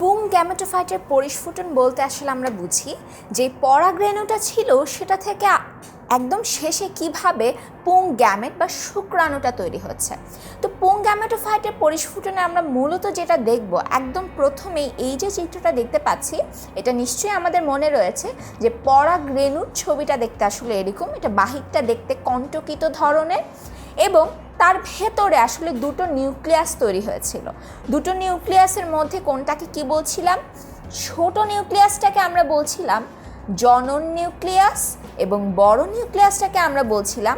পুং গ্যামেটোফাইটের পরিস্ফুটন বলতে আসলে আমরা বুঝি। যে পরাগরেণুটা ছিল সেটা থেকে একদম শেষে কীভাবে পুং গ্যামেট বা শুক্রাণুটা তৈরি হচ্ছে। তো পুং গ্যামেটোফাইটের পরিস্ফুটনে আমরা মূলত যেটা দেখব, একদম প্রথমেই এই যে চিত্রটা দেখতে পাচ্ছি, এটা নিশ্চয়ই আমাদের মনে রয়েছে যে পরাগরেণুর ছবিটা দেখতে আসলে এরকম। এটা বাহিকটা দেখতে কণ্টকিত ধরনের। এবং তার ভেতরে আসলে দুটো নিউক্লিয়াস তৈরি হয়েছিল। দুটো নিউক্লিয়াসের মধ্যে কোনটাকে কি বলছিলাম? ছোট নিউক্লিয়াসটাকে আমরা বলছিলাম জনন নিউক্লিয়াস এবং বড় নিউক্লিয়াসটাকে আমরা বলছিলাম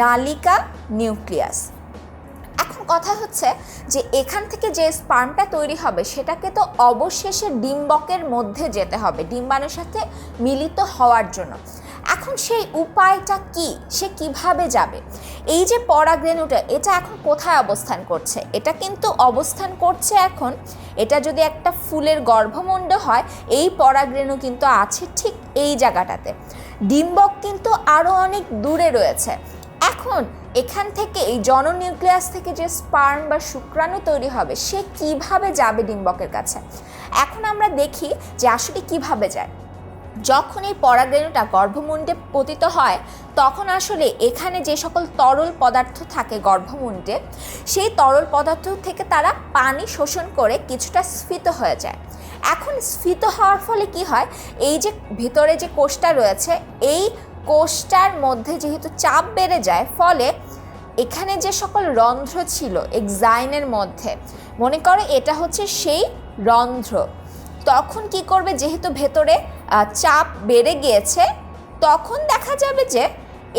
নালিকা নিউক্লিয়াস। এখন কথা হচ্ছে যে এখান থেকে যে স্পার্মটা তৈরি হবে সেটাকে তো অবশেষে ডিম্বকের মধ্যে যেতে হবে, ডিম্বাণুর সাথে মিলিত হওয়ার জন্য। এখন সেই উপায়টা কি? সে কীভাবে যাবে? এই যে পরাগরেণুটা এটা এখন কোথায় অবস্থান করছে? এটা কিন্তু অবস্থান করছে এখন, এটা যদি একটা ফুলের গর্ভমুণ্ড হয়, এই পরাগরেণু কিন্তু আছে ঠিক এই জায়গাটাতে। ডিম্বক কিন্তু আরও অনেক দূরে রয়েছে। এখন এখান থেকে এই জনন নিউক্লিয়াস থেকে যে স্পার্ম বা শুক্রাণু তৈরি হবে, সে কীভাবে যাবে ডিম্বকের কাছে? এখন আমরা দেখি যে আসলে কীভাবে যায়। যখন এই পরাগরেণুটা গর্ভমুণ্ডে পতিত হয়, তখন আসলে এখানে যে সকল তরল পদার্থ থাকে গর্ভমুণ্ডে, সেই তরল পদার্থ থেকে তারা পানি শোষণ করে কিছুটা স্ফীত হয়ে যায়। এখন স্ফীত হওয়ার ফলে কি হয়? এই যে ভিতরে যে কোষটা রয়েছে, এই কোষটার মধ্যে যেহেতু চাপ বেড়ে যায়, ফলে এখানে যে সকল রন্ধ্র ছিল, এক্সাইনের মধ্যে, মনে করো এটা হচ্ছে সেই রন্ধ্র। তখন কি করবে? যেহেতু ভেতরে চাপ বেড়ে গিয়েছে, তখন দেখা যাবে যে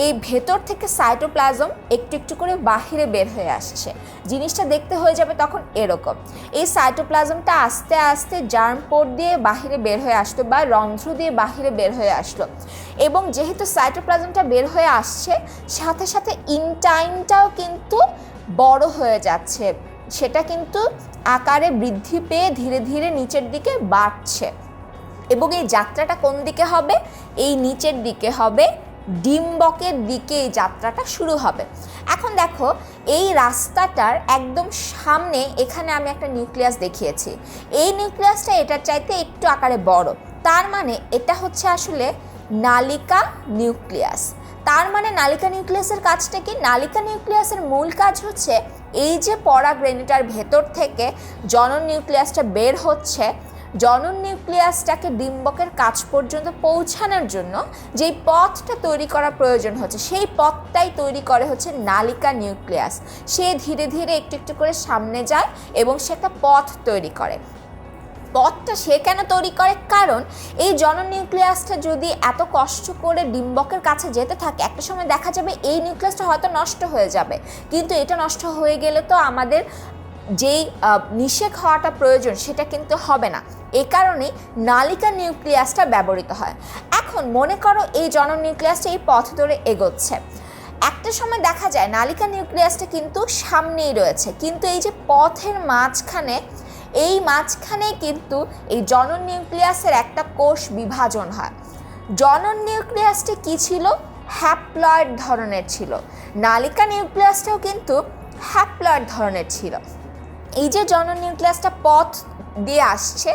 এই ভেতর থেকে সাইটোপ্লাজম একটু একটু করে বাহিরে বের হয়ে আসছে। জিনিসটা দেখতে হয়ে যাবে তখন এরকম। এই সাইটোপ্লাজমটা আস্তে আস্তে জার্ম পোর্ট দিয়ে বাহিরে বের হয়ে আসলো বা রন্ধ্র দিয়ে বাহিরে বের হয়ে আসলো। এবং যেহেতু সাইটোপ্লাজমটা বের হয়ে আসছে, সাথে সাথে ইনটাইমটাও কিন্তু বড় হয়ে যাচ্ছে। সেটা কিন্তু আকারে বৃদ্ধি পেয়ে ধীরে ধীরে নিচের দিকে বাড়ছে। এবং এই যাত্রাটা কোন দিকে হবে? এই নিচের দিকে হবে, ডিম্বকের দিকে এই যাত্রাটা শুরু হবে। এখন দেখো, এই রাস্তাটার একদম সামনে এখানে আমি একটা নিউক্লিয়াস দেখিয়েছি। এই নিউক্লিয়াসটা এটার চাইতে একটু আকারে বড়। তার মানে এটা হচ্ছে আসলে নালিকা নিউক্লিয়াস। তার মানে নালিকা নিউক্লিয়াসের কাজটা কি? নালিকা নিউক্লিয়াসের মূল কাজ হচ্ছে এই যে পরাগরেণুটার ভেতর থেকে জনন নিউক্লিয়াসটা বের হচ্ছে জনন নিউক্লিয়াসটাকে ডিম্বকের কাছ পর্যন্ত পৌঁছানোর জন্য যেই পথটা তৈরি করা প্রয়োজন হচ্ছে, সেই পথটাই তৈরি করে হচ্ছে নালিকা নিউক্লিয়াস। সে ধীরে ধীরে একটু একটু করে সামনে যায় এবং সে একটা পথ তৈরি করে। পথটা সে কেন তৈরি করে? কারণ এই জনন নিউক্লিয়াসটা যদি এত কষ্ট করে ডিম্বকের কাছে যেতে থাকে, একটা সময় দেখা যাবে এই নিউক্লিয়াসটা হয়তো নষ্ট হয়ে যাবে। কিন্তু এটা নষ্ট হয়ে গেলে তো আমাদের যেই নিষেক হওয়াটা প্রয়োজন সেটা কিন্তু হবে না। এ কারণে নালিকা নিউক্লিয়াসটা ব্যবহৃত হয়। এখন মনে করো এই জনন নিউক্লিয়াসটা এই পথ ধরে এগোচ্ছে। একটা সময় দেখা যায় নালিকা নিউক্লিয়াসটা কিন্তু সামনেই রয়েছে। কিন্তু এই যে পথের মাঝখানে, এই মাঝখানে কিন্তু এই জনন নিউক্লিয়াসের একটা কোষ বিভাজন হয়। জনন নিউক্লিয়াসটি কি ছিল? হ্যাপ্লয়েড ধরনের ছিল। নালিকা নিউক্লিয়াসটাও কিন্তু হ্যাপ্লয়েড ধরনের ছিল। এই যে জনন নিউক্লিয়াসটা পথ দিয়ে আসছে,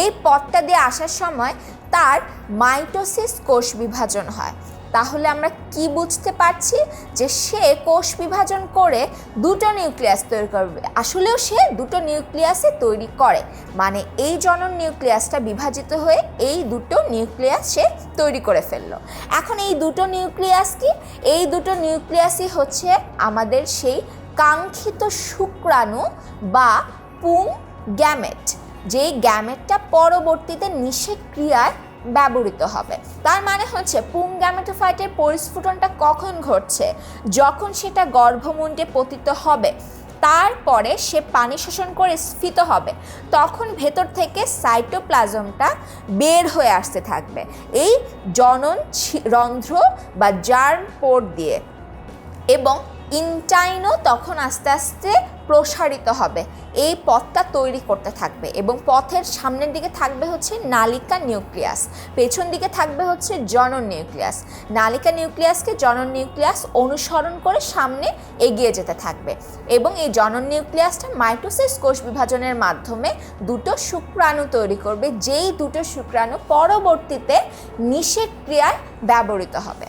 এই পথটা দিয়ে আসার সময় তার মাইটোসিস কোষ বিভাজন হয়। তাহলে আমরা কি বুঝতে পারছি যে সে কোষ বিভাজন করে দুটো নিউক্লিয়াস তৈরি করবে? আসলেও সে দুটো নিউক্লিয়াসে তৈরি করে। মানে এই জনন নিউক্লিয়াসটা বিভাজিত হয়ে এই দুটো নিউক্লিয়াস সে তৈরি করে ফেলল। এখন এই দুটো নিউক্লিয়াস কি? এই দুটো নিউক্লিয়াসই হচ্ছে আমাদের সেই কাঙ্ক্ষিত শুক্রাণু বা পুং গ্যামেট, যেই গ্যামেটটা পরবর্তীতে নিষেক ক্রিয়ায় ব্যবহৃত হবে। তার মানে হচ্ছে পুং গ্যামেটোফাইটের পরিস্ফুটনটা কখন ঘটছে, যখন সেটা গর্ভমুণ্ডে পতিত হবে, তারপরে সে পানি শোষণ করে স্ফীত হবে, তখন ভেতর থেকে সাইটোপ্লাজমটা বের হয়ে আসতে থাকবে। এই জনন রন্ধ্র বা জার্ম পোর্ট দিয়ে। এবং ইনটাইনও তখন আস্তে আস্তে প্রসারিত হবে। এই পথটা তৈরি করতে থাকবে এবং পথের সামনের দিকে থাকবে হচ্ছে নালিকা নিউক্লিয়াস, পেছন দিকে থাকবে হচ্ছে জনন নিউক্লিয়াস। নালিকা নিউক্লিয়াসকে জনন নিউক্লিয়াস অনুসরণ করে সামনে এগিয়ে যেতে থাকবে এবং এই জনন নিউক্লিয়াসটা মাইটোসিস কোষ বিভাজনের মাধ্যমে দুটো শুক্রাণু তৈরি করবে, যেই দুটো শুক্রাণু পরবর্তীতে নিষেক ক্রিয়ায় ব্যবহৃত হবে।